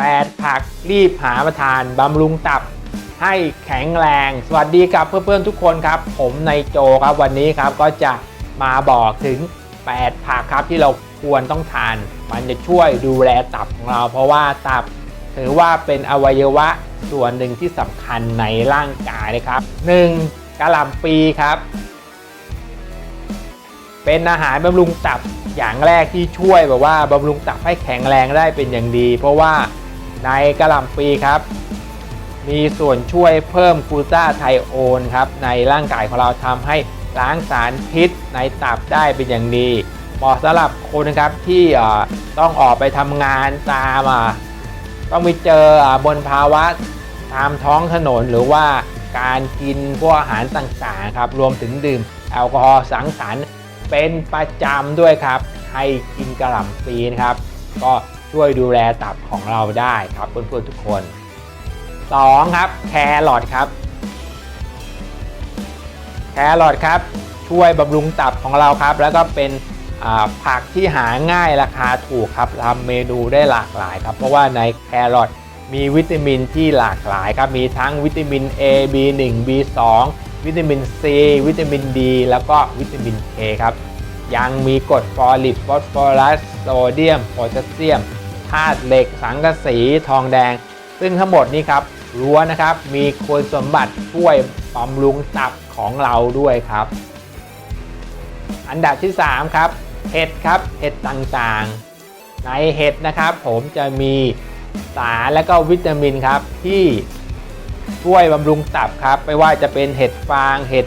8 ผักรีบหาประทานบำรุงตับ ให้แข็งแรง สวัสดีครับเพื่อนๆทุกคนครับ ผมในโจครับวันนี้ครับก็จะมาบอกถึง 8 ผักครับที่เราควรต้องทาน มันจะช่วยดูแลตับของเรา เพราะว่าตับถือว่าเป็นอวัยวะส่วนหนึ่งที่สำคัญในร่างกายเลยครับ 1. กะหล่ำปีครับ เป็นอาหารบำรุงตับอย่างแรกที่ช่วยแบบว่าบำรุงตับให้แข็งแรงได้เป็นอย่างดี เพราะว่า ในกระหล่ำปีครับ มีส่วนช่วยเพิ่มกลูตาไทโอนครับในร่างกายของเราทำให้ล้างสารพิษในตับได้เป็นอย่างดีเหมาะสำหรับคนครับที่ต้องออกไปทำงานตามต้องไปเจอบนภาวะตามท้องถนนหรือว่าการกินพวกอาหารต่างๆครับ รวมถึงดื่มแอลกอฮอล์สังสรรค์เป็นประจำด้วยครับ ให้กินกระหล่ำปีนะครับ ก็ ช่วยดูแลตับของเราได้ครับเพื่อนๆทุกคน 2. ครับแครอทครับ แครอทครับ ช่วยบำรุงตับของเราครับ แล้วก็เป็นผักที่หาง่ายราคาถูกครับทำเมนูได้หลากหลายครับ เพราะว่าในแครอทมีวิตามินที่หลากหลายครับ มีทั้งวิตามิน A B1 B2 วิตามิน C วิตามิน D แล้วก็วิตามิน K ครับ ยังมีกรดฟอลิกฟอสฟอรัสโซเดียมโพแทสเซียม ธาตุเหล็ก สังกะสีทองแดง ซึ่งทั้งหมดนี้ครับล้วนนะครับมีคุณสมบัติช่วยบำรุงตับของเราด้วยครับ อันดับที่ 3 ครับ เห็ดครับเห็ดต่างๆ ในเห็ดนะครับผมจะมีสารและก็วิตามินครับที่ช่วยบำรุงตับครับ ไม่ว่าจะเป็นเห็ดฟางเห็ด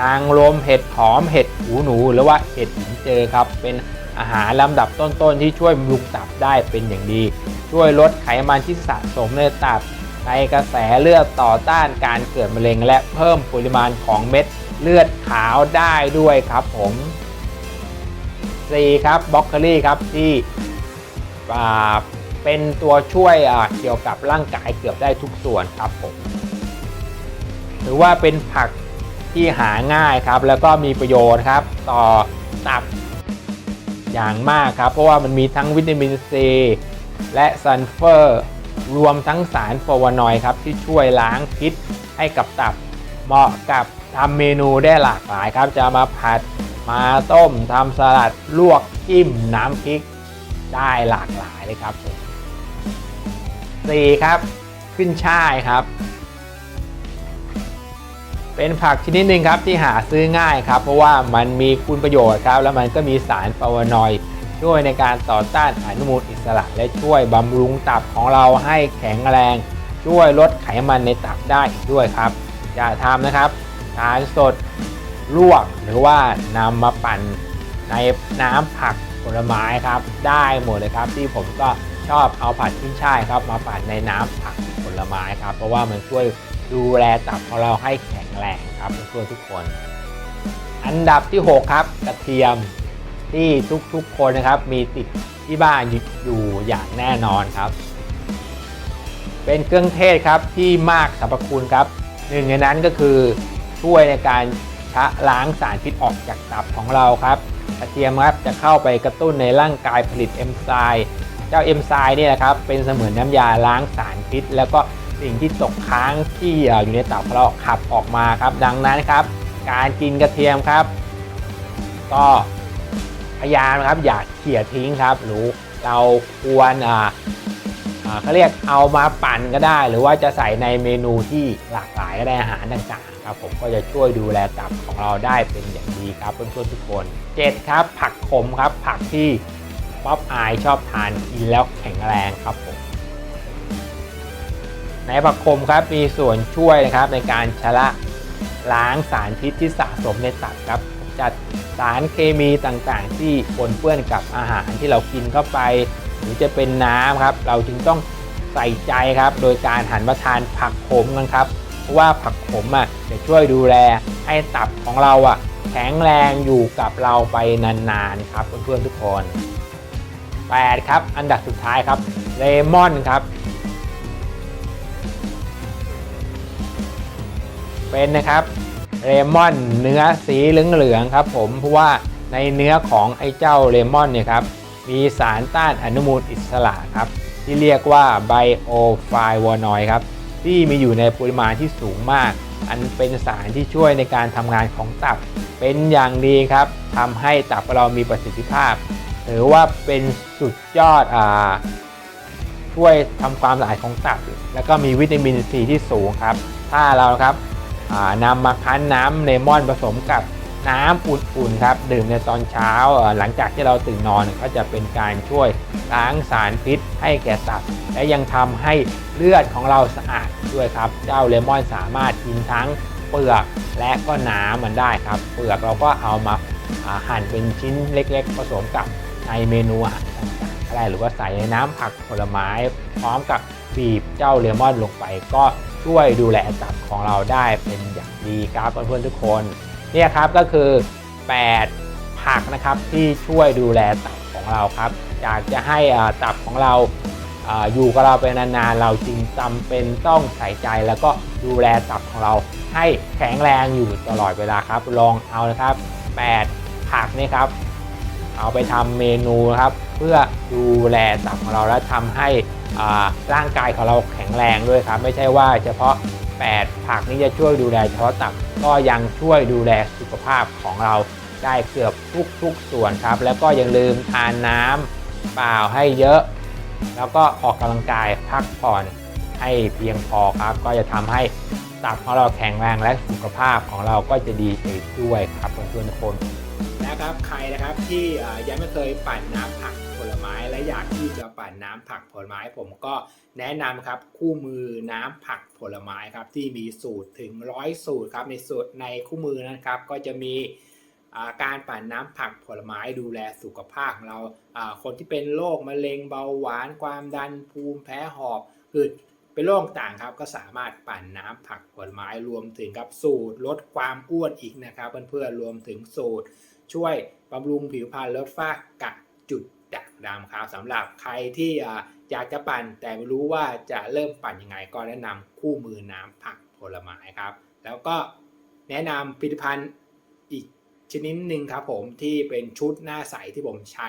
นางรมเห็ดหอมเห็ดหูหนู หรือว่าเห็ดหินเจอครับเป็น อาหารลำดับต้นๆที่ช่วยบำรุงตับได้เป็นอย่างดี ช่วยลดไขมันที่สะสมในตับในกระแสเลือดต่อต้านการเกิดมะเร็ง และเพิ่มปริมาณของเม็ดเลือดขาวได้ด้วยครับผม 4 ครับบล็อกเกอรี่ครับที่เป็นตัวช่วยเกี่ยวกับร่างกายเกือบได้ทุกส่วนครับผมถือว่าเป็นผักที่หาง่ายครับ แล้วก็มีประโยชน์ครับ ต่อตับ อย่างมากครับ เพราะว่ามันมีทั้งวิตามินซีและซัลเฟอร์ รวมทั้งสารฟลาวานอยด์ครับ ที่ช่วยล้างพิษให้กับตับเหมาะกับทำเมนูได้หลากหลายครับ จะมาผัดมาต้มทำสลัดลวกจิ้มน้ำพริกได้หลากหลายเลยครับผมสี่ครับ ขึ้นช่ายครับ เป็นผักชนิดหนึ่งครับที่หาซื้อง่ายครับ เพราะว่ามันมีคุณประโยชน์ครับ แล้วมันก็มีสารฟลาวานอยด์ช่วยในการต่อต้านอนุมูลอิสระ และช่วยบำรุงตับของเราให้แข็งแรง ช่วยลดไขมันในตับได้อีกด้วยครับอย่าทำนะครับทานสดลวกหรือว่านำมาปั่นในน้ำผักผลไม้ครับ ได้หมดเลยครับ ที่ผมก็ชอบเอาผัดขึ้นช่ายครับ มาปั่นในน้ำผักผลไม้ครับ เพราะว่ามันช่วย ดูแลตับของเราให้แข็งแรงครับเพื่อทุกคน อันดับที่ 6 ครับกระเทียมที่ทุกๆคนนะครับ มีติดที่บ้านอยู่อย่างแน่นอนครับ เป็นเครื่องเทศครับที่มากสรรพคุณครับหนึ่งในนั้นก็คือช่วยในการชะล้างสารพิษออกจากตับของเราครับกระเทียมครับจะเข้าไปกระตุ้นในร่างกายผลิตเอนไซม์เจ้าเอนไซม์นี่ยนะครับเป็นเสมือนน้ำยาล้างสารพิษ แล้วก็ สิ่งที่ตกค้างที่อยู่ในตับของเราขับออกมาครับ ดังนั้นครับ การกินกระเทียมครับ ก็พยายามครับอย่าเขี่ยทิ้งครับหรือเราควรอ่าอ่าเขาเรียกเอามาปั่นก็ได้ หรือว่าจะใส่ในเมนูที่หลากหลายก็ได้อาหารต่างๆครับผมก็จะช่วยดูแลตับของเราได้เป็นอย่างดีครับเพื่อนๆทุกคน7ครับ ผักขมครับ ผักที่ป๊อปอายชอบทานกินแล้วแข็งแรงครับผม ในผักขมครับมีส่วนช่วยนะครับในการชะละล้างสารพิษที่สะสมในตับครับจัดสารเคมีต่างๆ ที่ปนเปื้อนกับอาหารที่เรากินเข้าไป หรือจะเป็นน้ำครับ เราจึงต้องใส่ใจครับ โดยการหันมาทานผักขมกันครับเพราะว่าผักขมอะจะช่วยดูแลให้ตับของเราอะแข็งแรงอยู่กับเราไปนานๆครับเพื่อนๆทุกคน 8 ครับ อันดับสุดท้ายครับเลมอนครับ เป็นนะครับเลมอนเนื้อสีเหลืองๆครับผมเพราะว่าในเนื้อของไอ้เจ้าเลมอนเนี่ยครับมีสารต้านอนุมูลอิสระครับที่เรียกว่าไบโอไฟวานอยครับที่มีอยู่ในปริมาณที่สูงมาก อันเป็นสารที่ช่วยในการทำงานของตับ เป็นอย่างดีครับทำให้ตับเรามีประสิทธิภาพ หรือว่าเป็นสุดยอดอ่าช่วยทำความสะอาดของตับ แล้วก็มีวิตามินซีที่สูงครับ ถ้าเราครับ นำมาคั้นน้ำเลมอนผสมกับน้ำอุ่นๆครับดื่มในตอนเช้าหลังจากที่เราตื่นนอนก็จะเป็นการช่วยล้างสารพิษให้แก่ตับและยังทำให้เลือดของเราสะอาดด้วยครับ เจ้าเลมอนสามารถกินทั้งเปลือกและก็น้ำมันได้ครับ เปลือกเราก็เอามาหั่นเป็นชิ้นเล็กๆ ผสมกับในเมนูอาหารต่างๆอะไรหรือว่าใส่ในน้ำผักผลไม้ พร้อมกับบีบเจ้าเลมอนลงไปก็ ช่วยดูแลตับของเราได้เป็นอย่างดีครับเพื่อนๆทุกคนเนี่ยครับก็คือ 8 ผักนะครับที่ช่วยดูแลตับของเราครับอยากจะให้อ่าตับของเราอยู่กับเราไปนานๆ เราจึงจำเป็นต้องใส่ใจแล้วก็ดูแลตับของเราให้แข็งแรงอยู่ตลอดเวลาครับ ลองเอานะครับ 8 ผักนี่ครับ เอาไปทำเมนูนะครับ เพื่อดูแลตับของเราและทำให้ ร่างกายของเราแข็งแรงด้วยครับ ไม่ใช่ว่าเฉพาะ 8 ผักนี้จะช่วยดูแลเฉพาะตับก็ยังช่วยดูแลสุขภาพของเราได้เกือบทุกๆส่วนครับ แล้วก็อย่าลืมทานน้ำเปล่าให้เยอะ แล้วก็ออกกำลังกายพักผ่อนให้เพียงพอครับ ก็จะทำให้ตับของเราแข็งแรงและสุขภาพของเราก็จะดีไปด้วยครับเพื่อนๆทุกคน นะครับใครนะครับที่ยังไม่เคยปั่นน้ำผักผลไม้และอยากที่จะปั่นน้ำผักผลไม้ ผมก็แนะนำครับคู่มือน้ำผักผลไม้ครับที่มีสูตรถึงร้อยสูตรครับในสูตรในคู่มือนั้นครับ ก็จะมีาการปั่นน้ำผักผลไม้ดูแลสุขภาพของเราาคนที่เป็นโรคมะเร็งเบาหวานความดันภูมิแพ้หอบหืด เป็นโรคต่างครับก็สามารถปั่นน้ำผักผลไม้รวมถึงครับสูตรลดความอ้วนอีกนะครับเพื่อนๆรวมถึงสูตร ช่วยบำรุงผิวพรรณลดฝ้ากะจุดด่างดำครับสำหรับใครที่อยากจะปั่นแต่ไม่รู้ว่าจะเริ่มปั่นยังไงก็แนะนำคู่มือน้ำผักผลไม้ครับ แล้วก็แนะนำผลิตภัณฑ์อีกชนิดหนึ่งครับผมที่เป็นชุดหน้าใสที่ผมใช้